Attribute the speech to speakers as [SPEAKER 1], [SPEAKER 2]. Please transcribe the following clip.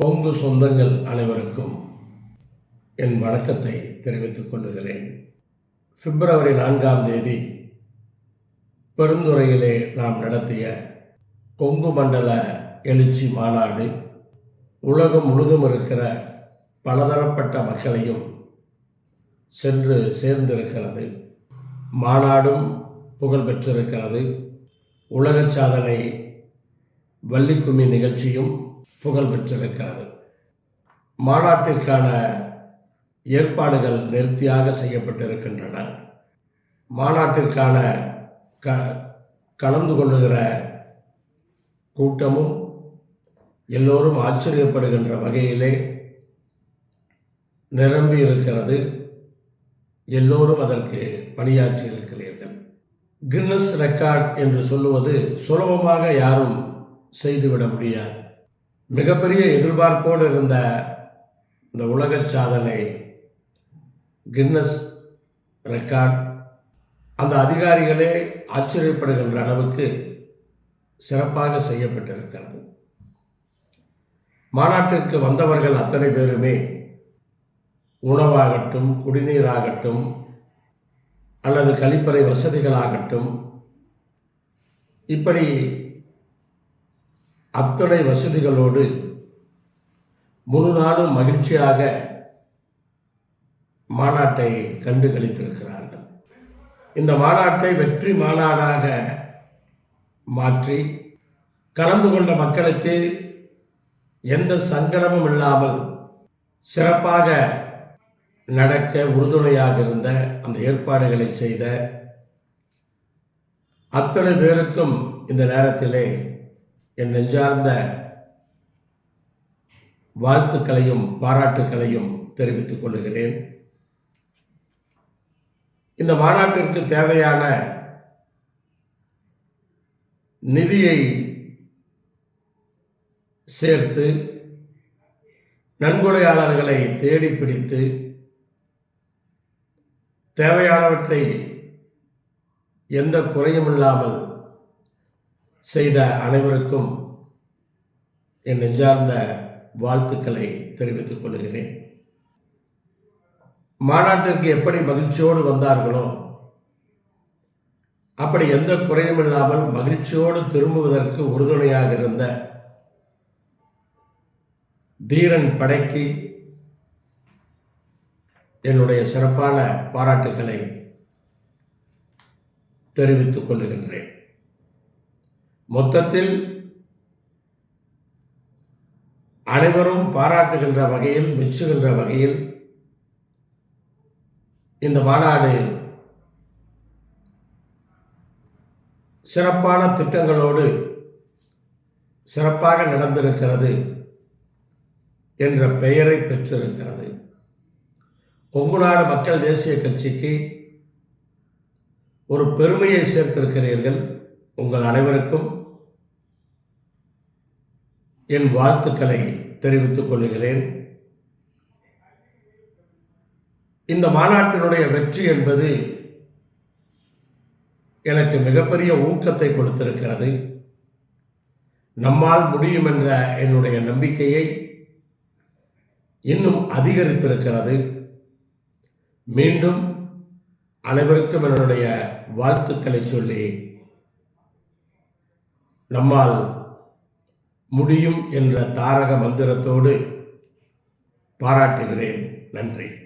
[SPEAKER 1] கொங்கு சொந்தங்கள் அனைவருக்கும் என் வணக்கத்தை தெரிவித்துக் கொள்ளுகிறேன் பிப்ரவரி நான்காம் தேதி பெருந்துறையிலே நாம் நடத்திய கொங்கு மண்டல எழுச்சி மாநாடு உலகம் முழுதும் இருக்கிற பலதரப்பட்ட மக்களையும் சென்று சேர்ந்திருக்கிறது. மாநாடும் புகழ் பெற்றிருக்கிறது. உலக சாதனை வள்ளிக்கும்மி நிகழ்ச்சியும் புகழ் பெற்றிருக்கிறது மாநாட்டிற்கான ஏற்பாடுகள் நேர்த்தியாக செய்யப்பட்டிருக்கின்றன. மாநாட்டிற்கான க கலந்து கொள்ளுகிற கூட்டமும் எல்லோரும் ஆச்சரியப்படுகின்ற வகையிலே நிரம்பி இருக்கிறது. எல்லோரும் அதற்கு பணியாற்றி இருக்கிறீர்கள். கின்னஸ் ரெக்கார்ட் என்று சொல்லுவது சுலபமாக யாரும் செய்துவிட முடியாது. மிகப்பெரிய எதிர்பார்ப்போடு இருந்த இந்த உலக சாதனை கின்னஸ் ரெக்கார்ட். அந்த அதிகாரிகளே ஆச்சரியப்படுகின்ற அளவுக்கு சிறப்பாக செய்யப்பட்டிருக்கிறது. மாநாட்டிற்கு வந்தவர்கள் அத்தனை பேருமே உணவாகட்டும் குடிநீராகட்டும் அல்லது கழிப்பறை வசதிகளாகட்டும் இப்படி அத்தனை வசதிகளோடு முழு நாளும் மகிழ்ச்சியாக மாநாட்டை கண்டு கழித்திருக்கிறார்கள் இந்த மாநாட்டை வெற்றி மாநாடாக மாற்றி கலந்து கொண்ட மக்களுக்கு எந்த சங்கடமும் இல்லாமல் சிறப்பாக நடக்க உறுதுணையாக இருந்த அந்த ஏற்பாடுகளை செய்த அத்தனை பேருக்கும் இந்த நேரத்திலே என் நெஞ்சார்ந்த வாழ்த்துக்களையும் பாராட்டுக்களையும் தெரிவித்துக் கொள்கிறேன் இந்த மாநாட்டிற்கு தேவையான நிதியை சேர்த்து நன்கொடையாளர்களை தேடி பிடித்து தேவையானவற்றை எந்த குறையும் இல்லாமல் செய்த அனைவருக்கும் என் நெஞ்சார்ந்த வாழ்த்துக்களை தெரிவித்துக் கொள்கிறேன். மாநாட்டிற்கு எப்படி மகிழ்ச்சியோடு வந்தார்களோ அப்படி எந்த குறையும் இல்லாமல் மகிழ்ச்சியோடு திரும்புவதற்கு உறுதுணையாக இருந்த தீரன் படைக்கு என்னுடைய சிறப்பான பாராட்டுக்களை தெரிவித்துக் கொள்கின்றேன் மொத்தத்தில் அனைவரும் பாராட்டுகின்ற வகையில் மெச்சுகின்ற வகையில் இந்த மாநாடு சிறப்பான திட்டங்களோடு சிறப்பாக நடந்திருக்கிறது என்ற பெயரை பெற்றிருக்கிறது. கொங்குநாடு மக்கள் தேசிய கட்சிக்கு ஒரு பெருமையை சேர்த்திருக்கிறீர்கள் உங்கள் அனைவருக்கும். என் வாழ்த்துக்களை தெரிவித்துக் கொள்கிறேன். இந்த மாநாட்டினுடைய வெற்றி என்பது எனக்கு மிகப்பெரிய ஊக்கத்தை கொடுத்திருக்கிறது. நம்மால் முடியும் என்ற என்னுடைய நம்பிக்கையை இன்னும் அதிகரித்திருக்கிறது. மீண்டும் அனைவருக்கும் என்னுடைய வாழ்த்துக்களை சொல்லி நம்மால் முடியும் என்ற தாரக மந்திரத்தோடு பாராட்டுகிறேன். நன்றி.